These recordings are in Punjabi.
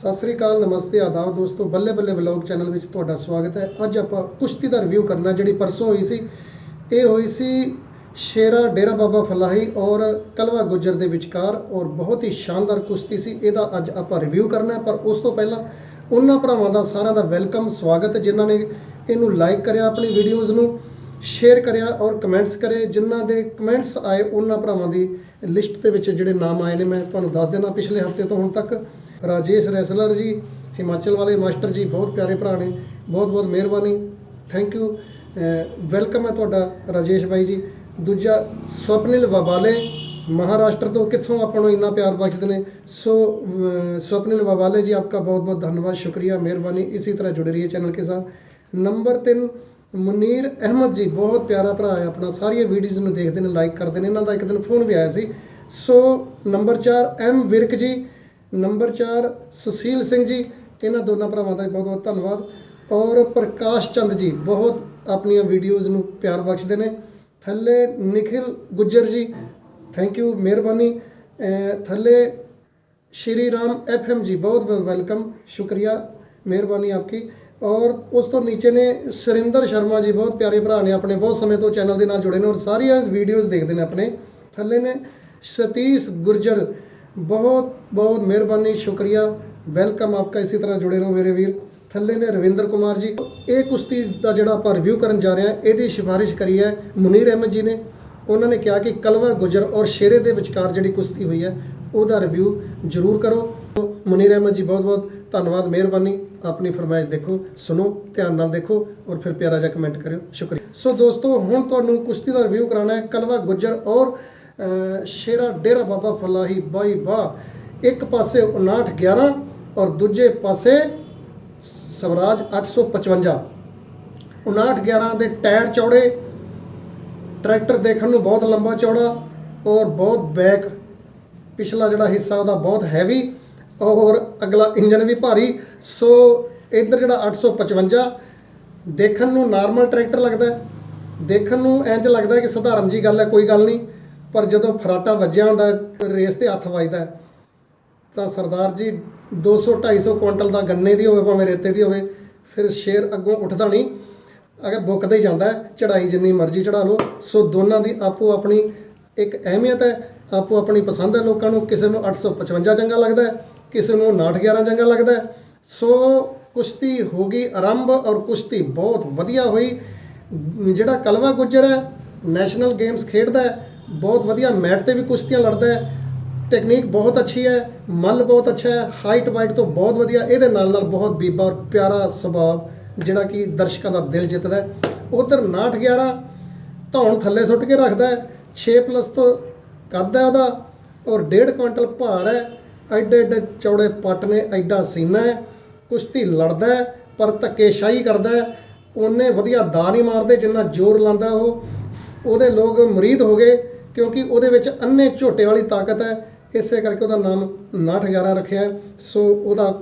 ਸਤਿ ਸ੍ਰੀ ਅਕਾਲ, ਨਮਸਤੇ, ਆਦਾਬ ਦੋਸਤੋ, ਬੱਲੇ ਬੱਲੇ ਵਲੌਗ ਚੈਨਲ ਵਿੱਚ ਤੁਹਾਡਾ ਸਵਾਗਤ ਹੈ। ਅੱਜ ਆਪਾਂ ਕੁਸ਼ਤੀ ਦਾ ਰਿਵਿਊ ਕਰਨਾ, ਜਿਹੜੀ ਪਰਸੋਂ ਹੋਈ ਸੀ। ਇਹ ਹੋਈ ਸੀ ਸ਼ੇਰਾ ਡੇਰਾ ਬਾਬਾ ਫਲਾਹੀ ਔਰ ਕਲਵਾ ਗੁੱਜਰ ਦੇ ਵਿਚਕਾਰ ਔਰ ਬਹੁਤ ਹੀ ਸ਼ਾਨਦਾਰ ਕੁਸ਼ਤੀ ਸੀ। ਇਹਦਾ ਅੱਜ ਆਪਾਂ ਰਿਵਿਊ ਕਰਨਾ ਪਰ ਉਸ ਤੋਂ ਪਹਿਲਾਂ ਉਹਨਾਂ ਭਰਾਵਾਂ ਦਾ ਸਾਰਿਆਂ ਦਾ ਵੈਲਕਮ, ਸਵਾਗਤ ਜਿਨ੍ਹਾਂ ਨੇ ਇਹਨੂੰ ਲਾਈਕ ਕਰਿਆ, ਆਪਣੀ ਵੀਡੀਓਜ਼ ਨੂੰ ਸ਼ੇਅਰ ਕਰਿਆ ਔਰ ਕਮੈਂਟਸ ਕਰੇ। ਜਿਨ੍ਹਾਂ ਦੇ ਕਮੈਂਟਸ ਆਏ, ਉਹਨਾਂ ਭਰਾਵਾਂ ਦੀ ਲਿਸਟ ਦੇ ਵਿੱਚ ਜਿਹੜੇ ਨਾਮ ਆਏ ਨੇ, ਮੈਂ ਤੁਹਾਨੂੰ ਦੱਸ ਦੇਣਾ ਪਿਛਲੇ ਹਫ਼ਤੇ ਤੋਂ ਹੁਣ ਤੱਕ ਰਾਜੇਸ਼ ਰੈਸਲਰ ਜੀ, ਹਿਮਾਚਲ ਵਾਲੇ ਮਾਸਟਰ ਜੀ, ਬਹੁਤ ਪਿਆਰੇ ਭਰਾ ਨੇ, ਬਹੁਤ ਬਹੁਤ ਮਿਹਰਬਾਨੀ ਥੈਂਕ ਯੂ ਵੈਲਕਮ ਹੈ ਤੁਹਾਡਾ ਰਾਜੇਸ਼ ਬਾਈ ਜੀ। ਦੂਜਾ ਸਵਪਨਿਲ ਵਬਾਲੇ, ਮਹਾਰਾਸ਼ਟਰ ਤੋਂ ਕਿੱਥੋਂ ਆਪਾਂ ਨੂੰ ਇੰਨਾ ਪਿਆਰ ਬਖਸ਼ਦੇ ਨੇ? ਸੋ ਸਵਪਨਿਲ ਵਬਾਲੇ ਜੀ, ਆਪਕਾ ਬਹੁਤ ਬਹੁਤ ਧੰਨਵਾਦ, ਸ਼ੁਕਰੀਆ, ਮਿਹਰਬਾਨੀ, ਇਸੇ ਤਰ੍ਹਾਂ ਜੁੜੇ ਰਹੀਏ ਚੈਨਲ ਕੇ ਸਾਥ। ਨੰਬਰ 3 ਮੁਨੀਰ ਅਹਿਮਦ ਜੀ, ਬਹੁਤ ਪਿਆਰਾ ਭਰਾ ਹੈ ਆਪਣਾ, ਸਾਰੀਆਂ ਵੀਡੀਓਜ਼ ਨੂੰ ਦੇਖਦੇ ਨੇ ਲਾਈਕ ਕਰਦੇ ਨੇ, ਇਹਨਾਂ ਦਾ ਇੱਕ ਦਿਨ ਫੋਨ ਵੀ ਆਇਆ ਸੀ। So number 4 M Virk ji number 4 Sushil Singh ji, ਇਹਨਾਂ ਦੋਨਾਂ ਭਰਾਵਾਂ ਦਾ ਬਹੁਤ ਬਹੁਤ ਧੰਨਵਾਦ। ਔਰ ਪ੍ਰਕਾਸ਼ ਚੰਦ ਜੀ, ਬਹੁਤ ਆਪਣੀਆਂ ਵੀਡੀਓਜ਼ ਨੂੰ ਪਿਆਰ ਬਖਸ਼ਦੇ ਨੇ। ਥੱਲੇ ਨikhil ਗੁੱਜਰ ਜੀ ਥੈਂਕ ਯੂ ਮਿਹਰਬਾਨੀ। ਥੱਲੇ ਸ਼੍ਰੀ ਰਾਮ ਐਫਐਮ ਜੀ, ਬਹੁਤ ਵੈਲਕਮ ਸ਼ੁਕਰੀਆ, ਮਿਹਰਬਾਨੀ ਆਪਕੀ। ਔਰ ਉਸ ਤੋਂ ਨੀਚੇ ਨੇ ਸੁਰਿੰਦਰ ਸ਼ਰਮਾ ਜੀ, ਬਹੁਤ ਪਿਆਰੇ ਭਰਾ ਨੇ ਆਪਣੇ, ਬਹੁਤ ਸਮੇਂ ਤੋਂ ਚੈਨਲ ਦੇ ਨਾਲ ਜੁੜੇ ਨੇ ਔਰ ਸਾਰੀਆਂ ਵੀਡੀਓਜ਼ ਦੇਖਦੇ ਨੇ ਆਪਣੇ। ਥੱਲੇ ਨੇ ਸਤੀਸ਼ ਗੁਰਜਰ ਬਹੁਤ ਬਹੁਤ ਮਿਹਰਬਾਨੀ, ਸ਼ੁਕਰੀਆ। ਵੈਲਕਮ ਆਪਕਾ ਇਸੇ ਤਰ੍ਹਾਂ ਜੁੜੇ ਰਹੋ ਮੇਰੇ ਵੀਰ। ਥੱਲੇ ਨੇ ਰਵਿੰਦਰ ਕੁਮਾਰ ਜੀ। ਇਹ ਕੁਸ਼ਤੀ ਦਾ ਜਿਹੜਾ ਆਪਾਂ ਰਿਵਿਊ ਕਰਨ ਜਾ ਰਹੇ ਹਾਂ, ਇਹਦੀ ਸਿਫਾਰਿਸ਼ ਕਰੀ ਹੈ ਮੁਨੀਰ ਅਹਿਮਦ ਜੀ ਨੇ। ਉਹਨਾਂ ਨੇ ਕਿਹਾ ਕਿ ਕਲਵਾ ਗੁਜਰ ਔਰ ਸ਼ੇਰੇ ਦੇ ਵਿਚਕਾਰ ਜਿਹੜੀ ਕੁਸ਼ਤੀ ਹੋਈ ਹੈ, ਉਹਦਾ ਰਿਵਿਊ ਜ਼ਰੂਰ ਕਰੋ। ਮੁਨੀਰ ਅਹਿਮਦ ਜੀ, ਬਹੁਤ ਬਹੁਤ ਧੰਨਵਾਦ, ਮਿਹਰਬਾਨੀ। ਆਪਣੀ ਫਰਮਾਇਸ਼ ਦੇਖੋ, ਸੁਣੋ, ਧਿਆਨ ਨਾਲ ਦੇਖੋ ਔਰ ਫਿਰ ਪਿਆਰਾ ਜਿਹਾ ਕਮੈਂਟ ਕਰਿਓ। ਸ਼ੁਕਰੀਆ। ਸੋ ਦੋਸਤੋ, ਹੁਣ ਤੁਹਾਨੂੰ ਕੁਸ਼ਤੀ ਦਾ ਰਿਵਿਊ ਕਰਾਉਣਾ ਹੈ। ਕਲਵਾ ਗੁਜਰ ਔਰ ਸ਼ੇਰਾ ਡੇਰਾ ਬਾਬਾ ਫਲਾਹੀ ਬਾਈ ਬਾ, ਇੱਕ ਪਾਸੇ 59 11 ਔਰ ਦੂਜੇ ਪਾਸੇ ਸਵਰਾਜ 855 59 11 ਦੇ ਟਾਇਰ ਚੌੜੇ, ਟਰੈਕਟਰ ਦੇਖਣ ਨੂੰ ਬਹੁਤ ਲੰਬਾ ਚੌੜਾ ਔਰ ਬਹੁਤ ਬੈਕ। ਪਿਛਲਾ ਜਿਹੜਾ ਹਿੱਸਾ ਉਹਦਾ ਬਹੁਤ ਹੈਵੀ ਔਰ ਅਗਲਾ ਇੰਜਨ ਵੀ ਭਾਰੀ। ਸੋ ਇੱਧਰ ਜਿਹੜਾ 855 ਦੇਖਣ ਨੂੰ ਨਾਰਮਲ ਟਰੈਕਟਰ ਲੱਗਦਾ ਦੇਖਣ ਨੂੰ ਇੰਜ ਲੱਗਦਾ ਕਿ ਸਧਾਰਨ ਜੀ ਗੱਲ ਹੈ, ਕੋਈ ਗੱਲ ਨਹੀਂ। ਪਰ ਜਦੋਂ ਫਰਾਟਾ ਵੱਜਿਆ ਹੁੰਦਾ, ਰੇਸ ਤੇ ਹੱਥ ਵੱਜਦਾ ਤਾਂ ਸਰਦਾਰ ਜੀ 200 250 ਕੁਇੰਟਲ ਦਾ ਗੰਨੇ ਦੀ ਹੋਵੇ, ਭਾਵੇਂ ਰੇਤੇ ਦੀ ਹੋਵੇ, ਫਿਰ ਸ਼ੇਰ ਅੱਗੋਂ ਉੱਠਦਾ ਨਹੀਂ, ਅਗਰ ਬੁੱਕਦਾ ਹੀ ਜਾਂਦਾ ਹੈ ਚੜਾਈ ਜਿੰਨੀ ਮਰਜ਼ੀ ਚੜਾ ਲਓ। ਸੋ ਦੋਨਾਂ ਦੀ ਆਪੋ ਆਪਣੀ ਇੱਕ ਅਹਿਮੀਅਤ ਹੈ, ਆਪੋ ਆਪਣੀ ਪਸੰਦ ਹੈ ਲੋਕਾਂ ਨੂੰ, ਕਿਸੇ ਨੂੰ 855 ਚੰਗਾ ਲੱਗਦਾ ਹੈ, ਕਿਸੇ ਨੂੰ 911 ਚੰਗਾ ਲੱਗਦਾ ਹੈ। ਸੋ ਕੁਸ਼ਤੀ ਹੋ ਗਈ ਆਰੰਭ ਔਰ ਕੁਸ਼ਤੀ ਬਹੁਤ ਵਧੀਆ ਹੋਈ। ਜਿਹੜਾ ਕਲਵਾ ਗੁੱਜਰ ਹੈ, ਨੈਸ਼ਨਲ ਗੇਮਸ ਖੇਡਦਾ ਹੈ ਬਹੁਤ ਵਧੀਆ ਮੈਟ ਤੇ ਵੀ ਕੁਸ਼ਤੀਆਂ ਲੜਦਾ ਹੈ। ਟੈਕਨੀਕ ਬਹੁਤ ਅੱਛੀ ਹੈ, ਮੱਲ ਬਹੁਤ ਅੱਛਾ ਹੈ ਹਾਈਟ ਵਾਈਟ ਤੋਂ ਬਹੁਤ ਵਧੀਆ, ਇਹਦੇ ਨਾਲ ਨਾਲ ਬਹੁਤ ਬੀਬਾ ਔਰ ਪਿਆਰਾ ਸੁਭਾਅ, ਜਿਹੜਾ ਕਿ ਦਰਸ਼ਕਾਂ ਦਾ ਦਿਲ ਜਿੱਤਦਾ ਹੈ। ਉਧਰ 69 11 ਧੌਣ ਥੱਲੇ ਸੁੱਟ ਕੇ ਰੱਖਦਾ ਹੈ 6 ਪਲੱਸ ਤੋਂ ਕੱਦ ਹੈ ਉਹਦਾ ਔਰ 1.5 ਕੁਇੰਟਲ ਭਾਰ ਹੈ। ਐਡੇ ਐਡੇ ਚੌੜੇ ਪੱਟ ਨੇ, ਐਡਾ ਸੀਨਾ ਹੈ। ਕੁਸ਼ਤੀ ਲੜਦਾ ਹੈ, ਪਰ ਧੱਕੇਸ਼ਾਹੀ ਕਰਦਾ ਹੈ। ਉਹਨੇ ਵਧੀਆ ਦਾ ਨਹੀਂ ਮਾਰਦੇ, ਜਿੰਨਾ ਜ਼ੋਰ ਲਾਉਂਦਾ ਉਹ। ਉਹਦੇ ਲੋਕ ਮਰੀਦ ਹੋ ਗਏ। ਕਿਉਂਕਿ ਉਹਦੇ ਵਿੱਚ ਅੰਨੇ ਝੋਟੇ ਵਾਲੀ ਤਾਕਤ ਹੈ, ਇਸੇ ਕਰਕੇ ਉਹਦਾ ਨਾਮ 911 ਰੱਖਿਆ ਸੋ ਉਹਦਾ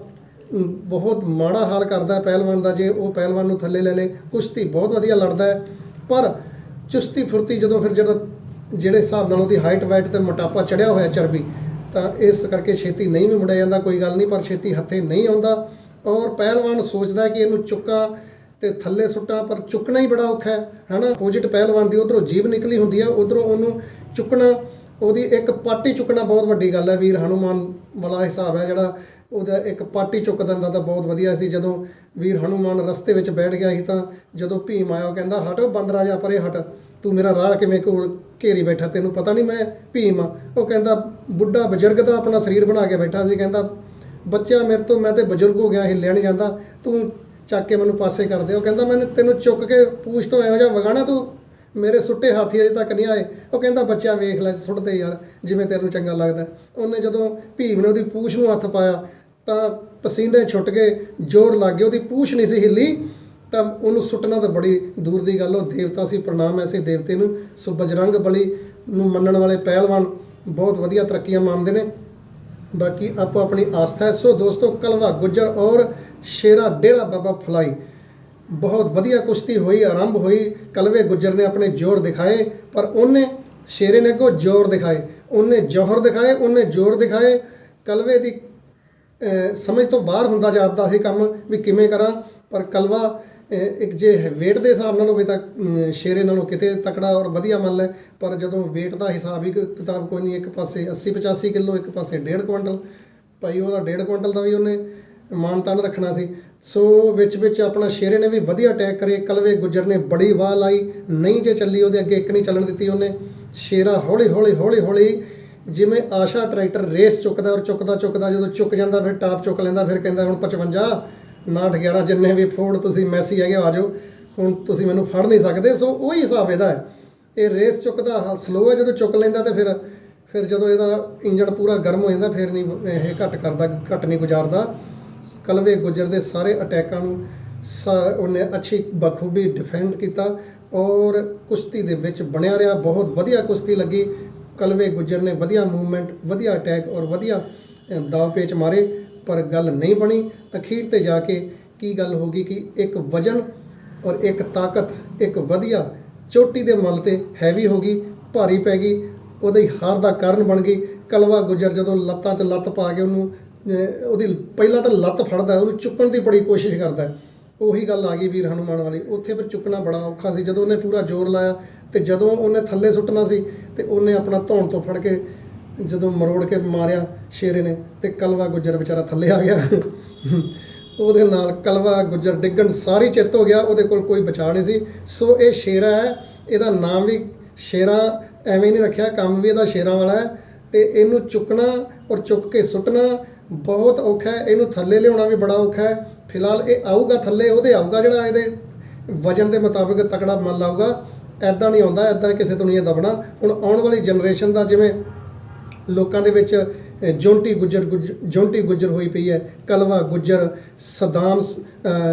ਬਹੁਤ ਮਾੜਾ ਹਾਲ ਕਰਦਾ ਪਹਿਲਵਾਨ ਦਾ, ਜੇ ਉਹ ਪਹਿਲਵਾਨ ਨੂੰ ਥੱਲੇ ਲੈ ਲੇ, ਕੁਸ਼ਤੀ ਬਹੁਤ ਵਧੀਆ ਲੜਦਾ ਹੈ। ਪਰ ਚੁਸਤੀ ਫੁਰਤੀ ਜਦੋਂ ਫਿਰ ਜਦੋਂ ਜਿਹੜੇ ਹਿਸਾਬ ਨਾਲ ਉਹਦੀ ਹਾਈਟ ਵਾਈਟ ਤੇ ਮੋਟਾਪਾ ਚੜਿਆ ਹੋਇਆ ਚਰਬੀ, ਤਾਂ ਇਸ ਕਰਕੇ ਛੇਤੀ ਨਹੀਂ ਵੀ ਮੁੜਿਆ ਜਾਂਦਾ, ਕੋਈ ਗੱਲ ਨਹੀਂ, ਪਰ ਛੇਤੀ ਹੱਥੇ ਨਹੀਂ ਆਉਂਦਾ। ਔਰ ਪਹਿਲਵਾਨ ਸੋਚਦਾ ਕਿ ਇਹਨੂੰ ਚੁੱਕਾਂ ਤੇ ਥੱਲੇ ਸੁੱਟਾਂ, ਪਰ ਚੁੱਕਣਾ ਹੀ ਬੜਾ ਔਖਾ ਹੈ, ਹਨਾ? ਆਪੋਜੀਟ ਪਹਿਲਵਾਨ ਦੀ ਉਧਰੋਂ ਜੀਭ ਨਿਕਲੀ ਹੁੰਦੀ ਹੈ, ਉਧਰੋਂ ਉਹਨੂੰ ਚੁੱਕਣਾ, ਉਹਦੀ ਇੱਕ ਪਾਟੀ ਚੁੱਕਣਾ ਬਹੁਤ ਵੱਡੀ ਗੱਲ ਹੈ ਵੀਰ, ਹਨੂਮਾਨ ਵਾਲਾ ਹਿਸਾਬ ਹੈ ਜਿਹੜਾ, ਉਹਦਾ ਇੱਕ ਪਾਟੀ ਚੁੱਕ ਦਿੰਦਾ ਤਾਂ ਬਹੁਤ ਵਧੀਆ ਸੀ। ਜਦੋਂ ਵੀਰ ਹਨੂਮਾਨ ਰਸਤੇ ਵਿੱਚ ਬੈਠ ਗਿਆ ਸੀ ਤਾਂ ਜਦੋਂ ਭੀਮ ਆਇਆ, ਉਹ ਕਹਿੰਦਾ, ਹਟ ਬੰਦ ਰਾਜਾ ਪਰੇ ਹਟ, ਤੂੰ ਮੇਰਾ ਰਾਹ ਕਿਵੇਂ ਕੋਲ ਘੇਰੀ ਬੈਠਾ? ਤੈਨੂੰ ਪਤਾ ਨਹੀਂ ਮੈਂ ਭੀਮ ਆ। ਉਹ ਕਹਿੰਦਾ, ਬੁੱਢਾ ਬਜ਼ੁਰਗ ਦਾ ਆਪਣਾ ਸਰੀਰ ਬਣਾ ਕੇ ਬੈਠਾ ਸੀ। ਕਹਿੰਦਾ, ਬੱਚਾ ਮੇਰੇ ਤੋਂ, ਮੈਂ ਤੇ ਬਜ਼ੁਰਗ ਹੋ ਗਿਆ ਹਿੱਲਿਆ ਨਹੀਂ ਜਾਂਦਾ, ਤੂੰ ਚੱਕ ਕੇ ਮੈਨੂੰ ਪਾਸੇ ਕਰ ਦੇ। ਉਹ ਕਹਿੰਦਾ, ਮੈਨੂੰ, ਤੈਨੂੰ ਚੁੱਕ ਕੇ ਪੂਛ ਤੋਂ ਇਹੋ ਜਿਹਾ ਵਗਾਣਾ ਤੂੰ? ਮੇਰੇ ਸੁੱਟੇ ਹਾਥੀ ਅਜੇ ਤੱਕ ਨਹੀਂ ਆਏ। ਉਹ ਕਹਿੰਦਾ ਬੱਚਾ ਵੇਖ ਲੈ, ਸੁੱਟਦੇ ਯਾਰ, ਜਿਵੇਂ ਤੈਨੂੰ ਚੰਗਾ ਲੱਗਦਾ। ਉਹਨੇ ਜਦੋਂ ਭੀਮ ਨੇ ਉਹਦੀ ਪੂਛ ਨੂੰ ਹੱਥ ਪਾਇਆ, ਤਾਂ ਪਸੀਨੇ ਛੁੱਟ ਗਏ, ਜ਼ੋਰ ਲੱਗ ਗਿਆ। ਉਹਦੀ ਪੂਛ ਨਹੀਂ ਸੀ ਹਿੱਲੀ, ਤਾਂ ਉਹਨੂੰ ਸੁੱਟਣਾ ਤਾਂ ਬੜੀ ਦੂਰ ਦੀ ਗੱਲ ਉਹ ਦੇਵਤਾ ਸੀ, ਪ੍ਰਣਾਮ ਐਸੇ ਦੇਵਤੇ ਨੂੰ। ਸੋ ਬਜਰੰਗ ਬਲੀ ਨੂੰ ਮੰਨਣ ਵਾਲੇ ਪਹਿਲਵਾਨ ਬਹੁਤ ਵਧੀਆ ਤਰੱਕੀਆਂ ਮੰਨਦੇ ਨੇ। ਬਾਕੀ ਆਪੋ ਆਪਣੀ ਆਸਥਾ ਹੈ। ਸੋ ਦੋਸਤੋ, ਕਲਵਾ, ਗੁੱਜਰ ਔਰ ਸ਼ੇਰਾ ਡੇਰਾ ਬਾਬਾ ਫਲਾਈ। ਬਹੁਤ ਵਧੀਆ ਕੁਸ਼ਤੀ ਹੋਈ, ਆਰੰਭ ਹੋਈ, ਕਲਵੇ ਗੁੱਜਰ ਨੇ ਆਪਣੇ ਜ਼ੋਰ ਦਿਖਾਏ, ਪਰ ਉਹਨੇ ਸ਼ੇਰੇ ਨੇ ਕੋ ਜ਼ੋਰ ਦਿਖਾਏ, ਉਹਨੇ ਜੋਹਰ ਦਿਖਾਏ, ਉਹਨੇ ਜ਼ੋਰ ਦਿਖਾਏ। ਕਲਵੇ ਦੀ ਸਮਝ ਤੋਂ ਬਾਹਰ ਹੁੰਦਾ ਜਾਪਦਾ ਸੀ ਕੰਮ ਵੀ ਕਿਵੇਂ ਕਰਾਂ, ਪਰ ਕਲਵਾ ਇੱਕ ਜੇ weight ਦੇ ਹਿਸਾਬ ਨਾਲ ਹੋਵੇ ਤਾਂ ਸ਼ੇਰੇ ਨਾਲੋਂ ਕਿਤੇ ਤਕੜਾ ਔਰ ਵਧੀਆ ਮੰਨ ਲੈ ਪਰ ਜਦੋਂ weight ਦਾ ਹਿਸਾਬ ਹੀ ਕਿਤਾਬ ਕੋਈ ਨਹੀਂ, ਇੱਕ ਪਾਸੇ 80 85 ਕਿਲੋ, ਇੱਕ ਪਾਸੇ 1.5 ਕੁਇੰਟਲ, ਭਾਈ ਉਹਦਾ 1.5 ਕੁਇੰਟਲ ਦਾ ਵੀ ਉਹਨੇ ਮਾਨਤਾਨ ਰੱਖਣਾ ਸੀ। ਸੋ ਵਿੱਚ ਵਿੱਚ ਆਪਣਾ ਸ਼ੇਰੇ ਨੇ ਵੀ ਵਧੀਆ ਅਟੈਕ ਕਰੇ। ਕਲਵੇ ਗੁੱਜਰ ਨੇ ਬੜੀ ਵਾਹ ਲਾਈ। ਨਹੀਂ ਜੇ ਚੱਲੀ ਉਹਦੇ ਅੱਗੇ, ਇੱਕ ਨਹੀਂ ਚੱਲਣ ਦਿੱਤੀ ਉਹਨੇ। ਸ਼ੇਰਾ ਹੌਲੀ ਹੌਲੀ ਹੌਲੀ ਹੌਲੀ ਜਿਵੇਂ ਆਸ਼ਾ ਟਰੈਕਟਰ ਰੇਸ ਚੁੱਕਦਾ ਔਰ ਚੁੱਕਦਾ ਚੁੱਕਦਾ, ਜਦੋਂ ਚੁੱਕ ਜਾਂਦਾ ਫਿਰ ਟਾਪ ਚੁੱਕ ਲੈਂਦਾ, ਫਿਰ ਕਹਿੰਦਾ ਹੁਣ 55 ਨਾਟ 11 ਜਿੰਨੇ ਵੀ ਫੋੜ ਤੁਸੀਂ ਮੈਸੀ ਹੈਗੇ ਆ ਜਾਓ। ਹੁਣ ਤੁਸੀਂ ਮੈਨੂੰ ਫੜ ਨਹੀਂ ਸਕਦੇ। ਸੋ ਉਹੀ ਹਿਸਾਬ ਇਹਦਾ ਹੈ। ਇਹ ਰੇਸ ਚੁੱਕਦਾ ਸਲੋ ਹੈ, ਜਦੋਂ ਚੁੱਕ ਲੈਂਦਾ ਤੇ ਫਿਰ ਫਿਰ ਜਦੋਂ ਇਹਦਾ ਇੰਜਣ ਪੂਰਾ ਗਰਮ ਹੋ ਜਾਂਦਾ, ਫਿਰ ਨਹੀਂ, ਇਹ ਘੱਟ ਕਰਦਾ, ਘੱਟ ਨਹੀਂ ਗੁਜ਼ਾਰਦਾ। ਕਲਵੇ ਗੁੱਜਰ ਦੇ ਸਾਰੇ ਅਟੈਕਾਂ ਨੂੰ ਸਾ- ਉਹਨੇ ਅੱਛੀ ਬਖੂਬੀ ਡਿਫੈਂਡ ਕੀਤਾ ਔਰ ਕੁਸ਼ਤੀ ਦੇ ਵਿੱਚ ਬਣਿਆ ਰਿਹਾ। ਬਹੁਤ ਵਧੀਆ ਕੁਸ਼ਤੀ ਲੱਗੀ। ਕਲਵੇ ਗੁੱਜਰ ਨੇ ਵਧੀਆ ਮੂਵਮੈਂਟ ਵਧੀਆ ਅਟੈਕ ਔਰ ਵਧੀਆ ਦਾਅ ਪੇਚ ਮਾਰੇ, ਪਰ ਗੱਲ ਨਹੀਂ ਬਣੀ। ਅਖੀਰ ਤੇ ਜਾ ਕੇ ਕੀ ਗੱਲ ਹੋ ਗਈ ਕਿ ਇੱਕ ਵਜਨ ਔਰ ਇੱਕ ਤਾਕਤ, ਇੱਕ ਵਧੀਆ ਚੋਟੀ ਦੇ ਮੱਲ ਤੇ ਹੈਵੀ ਹੋ ਗਈ, ਭਾਰੀ ਪੈ ਗਈ। ਉਹਦੀ ਹਾਰ ਦਾ ਕਾਰਨ ਬਣ ਗਈ। ਕਲਵਾ ਗੁੱਜਰ ਜਦੋਂ ਲੱਤਾਂ 'ਚ ਲੱਤ ਪਾ ਕੇ ਉਹਨੂੰ ਉਹਦੀ ਪਹਿਲਾਂ ਤਾਂ ਲੱਤ ਫੜਦਾ, ਉਹਨੂੰ ਚੁੱਕਣ ਦੀ ਬੜੀ ਕੋਸ਼ਿਸ਼ ਕਰਦਾ। ਉਹੀ ਗੱਲ ਆ ਗਈ ਵੀਰ ਹਨੂਮਾਨ ਵਾਲੀ। ਉੱਥੇ ਫਿਰ ਚੁੱਕਣਾ ਬੜਾ ਔਖਾ ਸੀ। ਜਦੋਂ ਉਹਨੇ ਪੂਰਾ ਜ਼ੋਰ ਲਾਇਆ ਤੇ ਜਦੋਂ ਉਹਨੇ ਥੱਲੇ ਸੁੱਟਣਾ ਸੀ ਤੇ ਉਹਨੇ ਆਪਣਾ ਧੌਣ ਤੋਂ ਫੜ ਕੇ ਜਦੋਂ ਮਰੋੜ ਕੇ ਮਾਰਿਆ ਸ਼ੇਰੇ ਨੇ ਤੇ ਕਲਵਾ ਗੁੱਜਰ ਵਿਚਾਰਾ ਥੱਲੇ ਆ ਗਿਆ। ਉਹਦੇ ਨਾਲ ਕਲਵਾ ਗੁੱਜਰ ਡਿੱਗਣ ਸਾਰੀ ਚਿੱਤ ਹੋ ਗਿਆ, ਉਹਦੇ ਕੋਲ ਕੋਈ ਬਚਾਅ ਨਹੀਂ ਸੀ। ਸੋ ਇਹ ਸ਼ੇਰਾ ਹੈ, ਇਹਦਾ ਨਾਮ ਵੀ ਸ਼ੇਰਾ ਐਵੇਂ ਨਹੀਂ ਰੱਖਿਆ, ਕੰਮ ਵੀ ਇਹਦਾ ਸ਼ੇਰਾਂ ਵਾਲਾ ਹੈ ਤੇ ਇਹਨੂੰ ਚੁੱਕਣਾ ਔਰ ਚੁੱਕ ਕੇ ਸੁੱਟਣਾ ਬਹੁਤ ਔਖਾ ਹੈ ਇਹਨੂੰ ਥੱਲੇ ਲਿਆਉਣਾ ਵੀ ਬੜਾ ਔਖਾ ਹੈ। ਫਿਲਹਾਲ ਇਹ ਆਊਗਾ ਥੱਲੇ ਉਹਦੇ ਆਊਗਾ ਜਿਹੜਾ ਇਹਦੇ ਵਜਨ ਦੇ ਮੁਤਾਬਿਕ ਤਕੜਾ ਮੱਲ ਆਊਗਾ। ਐਦਾਂ ਨਹੀਂ ਆਉਂਦਾ ਐਦਾਂ ਕਿਸੇ ਤੋਂ ਨਹੀਂ ਇਹ ਦਬਣਾ। ਹੁਣ ਆਉਣ ਵਾਲੀ ਜਨਰੇਸ਼ਨ ਦਾ ਜਿਵੇਂ ਲੋਕਾਂ ਦੇ ਵਿੱਚ ਅ, ਜੌਂਟੀ ਗੁੱਜਰ ਗੁੱਜ- ਜੌਂਟੀ ਗੁੱਜਰ ਹੋਈ ਪਈ ਹੈ। ਕਲਵਾ ਗੁੱਜਰ ਸਦਾਮ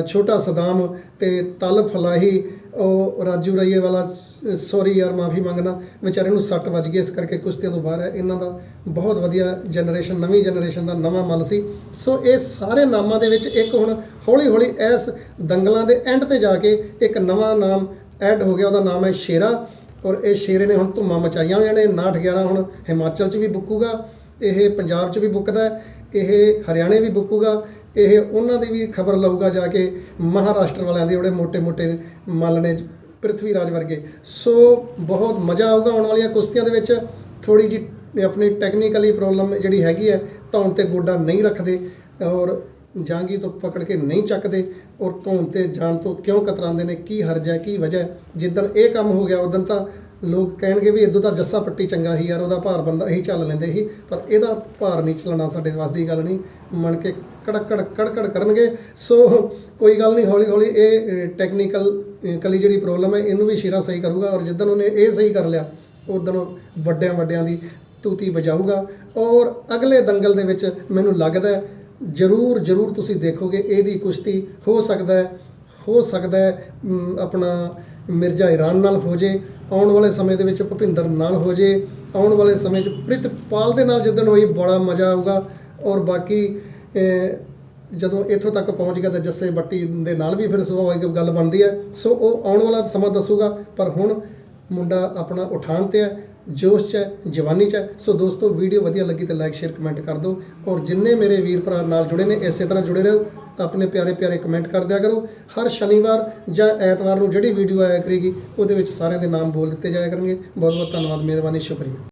ਛੋਟਾ ਸਦਾਮ ਤੇ ਤਲ ਫਲਾਹੀ ਉਹ ਰਾਜੂ ਰਈਏ ਵਾਲਾ ਸੌਰੀ ਯਾਰ, ਮਾਫੀ ਮੰਗਣਾ ਵਿਚਾਰੇ ਨੂੰ ਸੱਟ ਵੱਜ ਗਈ, ਇਸ ਕਰਕੇ ਕੁਸ਼ਤੀਆਂ ਤੋਂ ਬਾਹਰ ਹੈ। ਇਹਨਾਂ ਦਾ ਬਹੁਤ ਵਧੀਆ ਜਨਰੇਸ਼ਨ ਨਵੀਂ ਜਨਰੇਸ਼ਨ ਦਾ ਨਵਾਂ ਮਨ ਸੀ। ਸੋ ਇਹ ਸਾਰੇ ਨਾਮਾਂ ਦੇ ਵਿੱਚ ਇੱਕ ਹੁਣ ਹੌਲੀ ਹੌਲੀ ਇਸ ਦੰਗਲਾਂ ਦੇ ਐਂਡ ਤੇ ਜਾ ਕੇ ਇੱਕ ਨਵਾਂ ਨਾਮ ਐਡ ਹੋ ਗਿਆ। ਉਹਦਾ ਨਾਮ ਹੈ ਸ਼ੇਰਾ। ਔਰ ਇਹ ਸ਼ੇਰੇ ਨੇ ਹੁਣ ਧੁੰਮਾਂ ਮਚਾਈਆਂ ਹੋਈਆਂ ਨੇ। 911 ਹੁਣ ਹਿਮਾਚਲ 'ਚ ਵੀ ਬੁੱਕੂਗਾ। ਇਹ ਪੰਜਾਬ 'ਚ ਵੀ ਬੁੱਕਦਾ ਇਹ ਹਰਿਆਣੇ ਵੀ ਬੁੱਕੂਗਾ। ਇਹ ਉਹਨਾਂ ਦੀ ਵੀ ਖਬਰ ਲਊਗਾ ਜਾ ਕੇ ਮਹਾਰਾਸ਼ਟਰ ਵਾਲਿਆਂ ਦੇ। ਜਿਹੜੇ ਮੋٹے-ਮੋٹے ਮੱਲ ਨੇ ਪ੍ਰਿਥਵੀ ਰਾਜ ਵਰਗੇ। ਸੋ ਬਹੁਤ ਮਜ਼ਾ ਆਊਗਾ ਆਉਣ ਵਾਲੀਆਂ ਕੁਸ਼ਤੀਆਂ ਦੇ ਵਿੱਚ। ਥੋੜੀ ਜੀ ਆਪਣੀ ਟੈਕਨੀਕਲੀ ਪ੍ਰੋਬਲਮ ਜਿਹੜੀ ਹੈਗੀ ਹੈ ਧੌਣ ਤੇ ਗੋਡਾ ਨਹੀਂ ਰੱਖਦੇ ਔਰ ਜਾਂਗੀ ਤੋਂ ਪਕੜ ਕੇ ਨਹੀਂ ਚੱਕਦੇ ਔਰ ਧੌਣ ਤੇ ਜਾਣ ਤੋਂ ਕਿਉਂ ਕਤਰਾਉਂਦੇ ਨੇ, ਕੀ ਹਰਜ ਹੈ, ਕੀ ਵਜ੍ਹਾ ਜਿੱਦਣ ਇਹ ਕੰਮ ਹੋ ਗਿਆ ਉਦੋਂ ਤਾਂ ਲੋਕ ਕਹਿਣਗੇ ਵੀ ਇਦੋਂ ਤਾਂ ਜੱਸਾ ਪੱਟੀ ਚੰਗਾ ਸੀ ਯਾਰ, ਉਹਦਾ ਭਾਰ ਬੰਦਾ ਇਹੀ ਚੱਲ ਲੈਂਦੇ ਸੀ, ਪਰ ਇਹਦਾ ਭਾਰ ਨਹੀਂ ਚੱਲਣਾ ਸਾਡੇ ਵੱਸ ਦੀ ਗੱਲ ਨਹੀਂ। ਮੰਨ ਕੇ ਕੜਕੜ ਕੜਕੜ ਕਰਨਗੇ। ਸੋ ਕੋਈ ਗੱਲ ਨਹੀਂ ਹੌਲੀ ਹੌਲੀ ਇਹ ਟੈਕਨੀਕਲ ਇਕੱਲੀ ਜਿਹੜੀ ਪ੍ਰੋਬਲਮ ਹੈ, ਇਹਨੂੰ ਵੀ ਸ਼ੇਰਾ ਸਹੀ ਕਰੂਗਾ ਔਰ ਜਿੱਦਣ ਉਹਨੇ ਇਹ ਸਹੀ ਕਰ ਲਿਆ, ਉਦੋਂ ਵੱਡਿਆਂ ਵੱਡਿਆਂ ਦੀ ਤੂਤੀ ਵਜਾਊਗਾ ਔਰ ਅਗਲੇ ਦੰਗਲ ਦੇ ਵਿੱਚ ਮੈਨੂੰ ਲੱਗਦਾ ਜ਼ਰੂਰ ਜ਼ਰੂਰ ਤੁਸੀਂ ਦੇਖੋਗੇ ਇਹਦੀ ਕੁਸ਼ਤੀ ਹੋ ਸਕਦਾ ਹੈ, ਹੋ ਸਕਦਾ ਹੈ ਆਪਣਾ ਮਿਰਜ਼ਾ ਈਰਾਨ ਨਾਲ ਹੋ ਜੇ, ਆਉਣ ਵਾਲੇ ਸਮੇਂ ਦੇ ਵਿੱਚ ਭੁਪਿੰਦਰ ਨਾਲ ਹੋ ਜੇ, ਆਉਣ ਵਾਲੇ ਸਮੇਂ 'ਚ ਪ੍ਰਿਤਪਾਲ ਦੇ ਨਾਲ ਜਿੱਦਣ ਹੋਈ ਬੜਾ ਮਜ਼ਾ ਆਊਗਾ ਔਰ ਬਾਕੀ ਜਦੋਂ ਇੱਥੋਂ ਤੱਕ ਪਹੁੰਚ ਗਿਆ ਤਾਂ ਜੱਸੇ ਬੱਟੀ ਦੇ ਨਾਲ ਵੀ ਫਿਰ ਸੁਭਾਵਿਕ ਗੱਲ ਬਣਦੀ ਹੈ। ਸੋ ਉਹ ਆਉਣ ਵਾਲਾ ਸਮਾਂ ਦੱਸੂਗਾ, ਪਰ ਹੁਣ ਮੁੰਡਾ ਆਪਣਾ ਉਠਾਣ ਤੇ ਹੈ, ਜੋਸ਼ 'ਚ ਹੈ, ਜਵਾਨੀ 'ਚ ਹੈ। ਸੋ ਦੋਸਤੋ, ਵੀਡੀਓ ਵਧੀਆ ਲੱਗੀ ਤਾਂ ਲਾਈਕ ਸ਼ੇਅਰ ਕਮੈਂਟ ਕਰ ਦਿਓ। ਔਰ ਜਿੰਨੇ ਮੇਰੇ ਵੀਰ ਭਰਾ ਨਾਲ ਜੁੜੇ ਨੇ, ਇਸੇ ਤਰ੍ਹਾਂ ਜੁੜੇ ਰਹੋ। ਤਾਂ ਆਪਣੇ ਪਿਆਰੇ ਪਿਆਰੇ ਕਮੈਂਟ ਕਰ ਦਿਆ ਕਰੋ। ਹਰ ਸ਼ਨੀਵਾਰ ਜਾਂ ਐਤਵਾਰ ਨੂੰ ਜਿਹੜੀ ਵੀਡੀਓ ਆਇਆ ਕਰੇਗੀ, ਉਹਦੇ ਵਿੱਚ ਸਾਰਿਆਂ ਦੇ ਨਾਮ ਬੋਲ ਦਿੱਤੇ ਜਾਇਆ ਕਰਨਗੇ। ਬਹੁਤ ਬਹੁਤ ਧੰਨਵਾਦ, ਮਿਹਰਬਾਨੀ, ਸ਼ੁਕਰੀਆ।